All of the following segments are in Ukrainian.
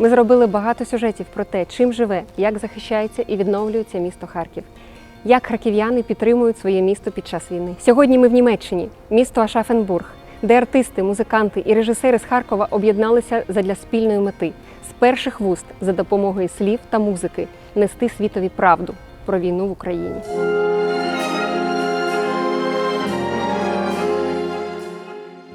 Ми зробили багато сюжетів про те, чим живе, як захищається і відновлюється місто Харків. Як харків'яни підтримують своє місто під час війни. Сьогодні ми в Німеччині, місто Ашафенбург, де артисти, музиканти і режисери з Харкова об'єдналися задля спільної мети з перших вуст за допомогою слів та музики нести світові правду про війну в Україні.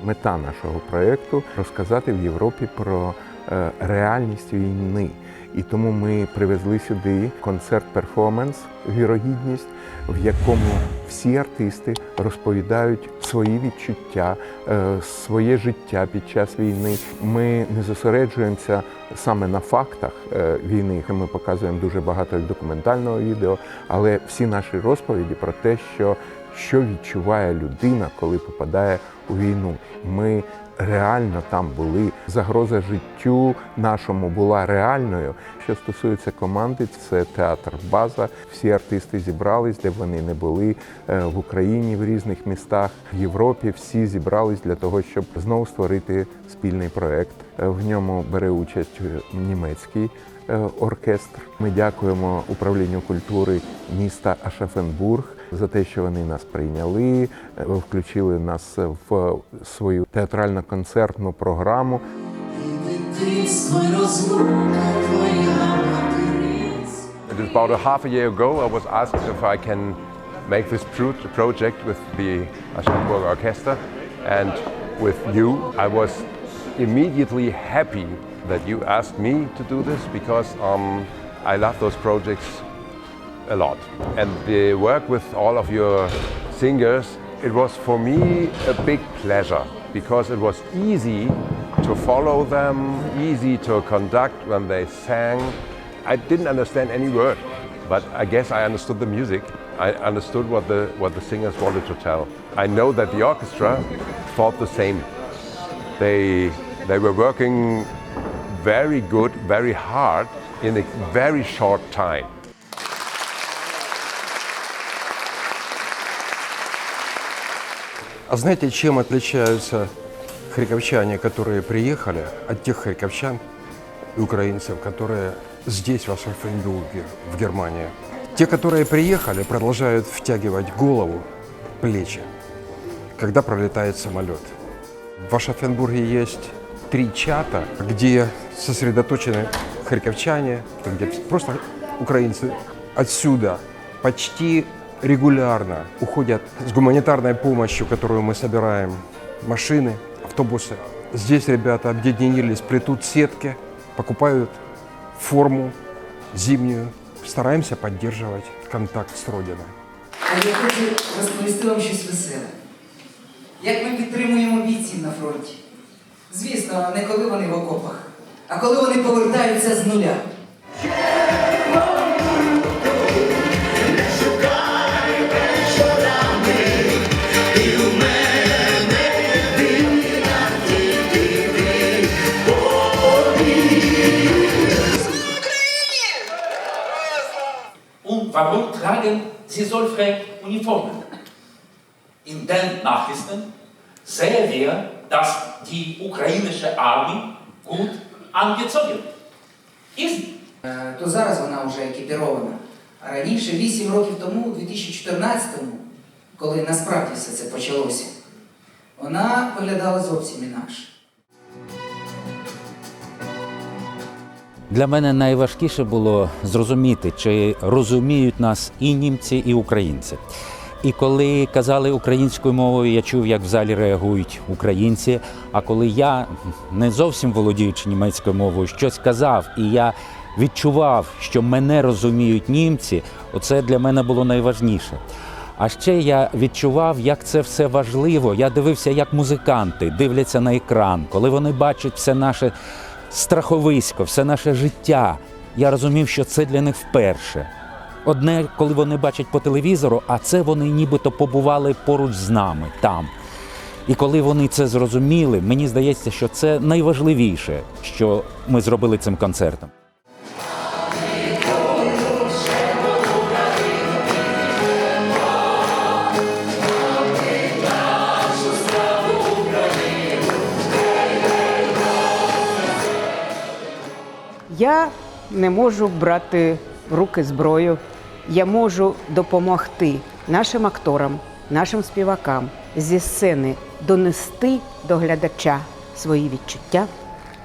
Мета нашого проєкту розказати в Європі про е, реальність війни. І тому ми привезли сюди концерт-перформанс Вірогідність, в якому всі артисти розповідають свої відчуття, е, своє життя під час війни. Ми не зосереджуємося саме на фактах е, війни. Ми показуємо дуже багато документального відео, але всі наші розповіді про те, що що відчуває людина, коли попадає у війну. Ми реально там були. Загроза життю нашому була реальною. Що стосується команди, це театр База. Всі артисти зібрались, де вони не були е, в Україні, в різних містах, в Європі. Всі зібрались для того, щоб знову створити спільний проект. Е, В ньому бере участь е, німецький оркестр. Ми дякуємо управлінню культури міста Ашафенбург за те, що вони нас прийняли, включили нас в свою театрально-концертну програму. Й розлука твоя. About a half a year ago, I was asked if I can make this pro- project with the Aschaffenburg Orchestra and with you. I was immediately happy that you asked me to do this because um, I love those projects a lot. And the work with all of your singers, it was for me a big pleasure because it was easy to follow them, easy to conduct when they sang. I didn't understand any word, but I guess I understood the music. I understood what the, what the singers wanted to tell. I know that the orchestra thought the same. They, they were working very good, very hard in a very short time. А знаете, чем отличаются харьковчане, которые приехали, от тех харьковчан и украинцев, которые здесь, в Ашафенбурге, в Германии? Те, которые приехали, продолжают втягивать голову, плечи, когда пролетает самолет. В Ашафенбурге есть три чата, где сосредоточены харьковчане, где просто украинцы отсюда почти регулярно уходят с гуманитарной помощью, которую мы собираем, машины, автобусы. Здесь ребята объединились, плетут сетки, покупают форму зимнюю. Стараемся поддерживать контакт с Родиной. А я хочу розповісти вам щось веселе. Як ми підтримуємо бійців на фронті. Звісно, не коли вони в окопах, а коли вони повертаються з нуля. Warum tragen sie solche Uniformen? In den Nachrichten sehen wir, dass die ukrainische Armee gut angezogen ist. Е, То зараз вона вже екіпірована. А раніше, 8 років тому, у 2014-му, коли насправді все це почалося, вона виглядала зовсім інакше. Для мене найважкіше було зрозуміти, чи розуміють нас і німці, і українці. І коли казали українською мовою, я чув, як в залі реагують українці. А коли я, не зовсім володіючи німецькою мовою, щось казав, і я відчував, що мене розуміють німці, оце для мене було найважніше. А ще я відчував, як це все важливо. Я дивився, як музиканти дивляться на екран, коли вони бачать все наше страховисько, все наше життя. Я розумів, що це для них вперше. Одне, коли вони бачать по телевізору, а це вони нібито побували поруч з нами там. І коли вони це зрозуміли, мені здається, що це найважливіше, що ми зробили цим концертом. Я не можу брати в руки зброю. Я можу допомогти нашим акторам, нашим співакам зі сцени донести до глядача свої відчуття,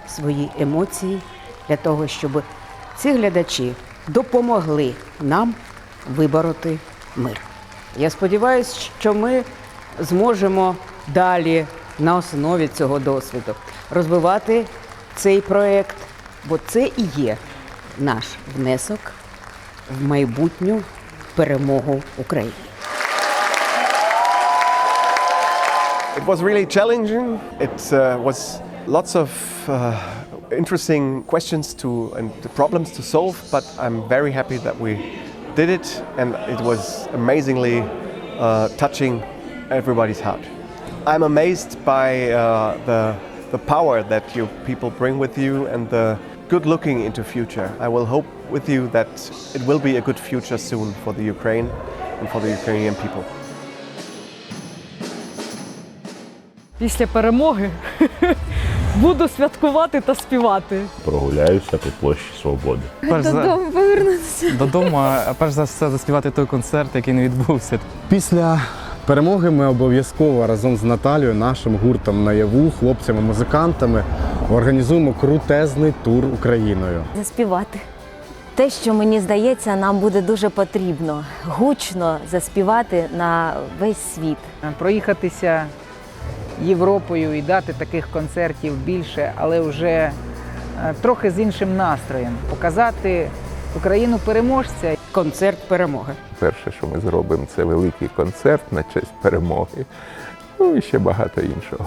свої емоції для того, щоб ці глядачі допомогли нам вибороти мир. Я сподіваюся, що ми зможемо далі на основі цього досвіду розвивати цей проект, бо це і є наш внесок в майбутню перемогу України. It was really challenging. It uh, was lots of uh, interesting questions to and problems to solve, but I'm very happy that we did it, and it was amazingly uh, touching everybody's heart. I'm amazed by uh, the the power that you people bring with you and the good looking into future. I will hope with you that it will be a good future soon for the Ukraine and for the Ukrainian people. Після перемоги буду святкувати та співати. прогуляюся по площі Свободи. Додому повернутися. Додому, а перш за все заспівати той концерт, який не відбувся. Після перемоги ми обов'язково разом з Наталією, нашим гуртом наяву, хлопцями-музикантами організуємо крутезний тур Україною. Заспівати. Те, що мені здається, нам буде дуже потрібно гучно заспівати на весь світ. проїхатися Європою і дати таких концертів більше, але вже е, трохи з іншим настроєм. Показати Україну переможця. Концерт перемоги. Перше, що ми зробимо, це великий концерт на честь перемоги. Ну і ще багато іншого.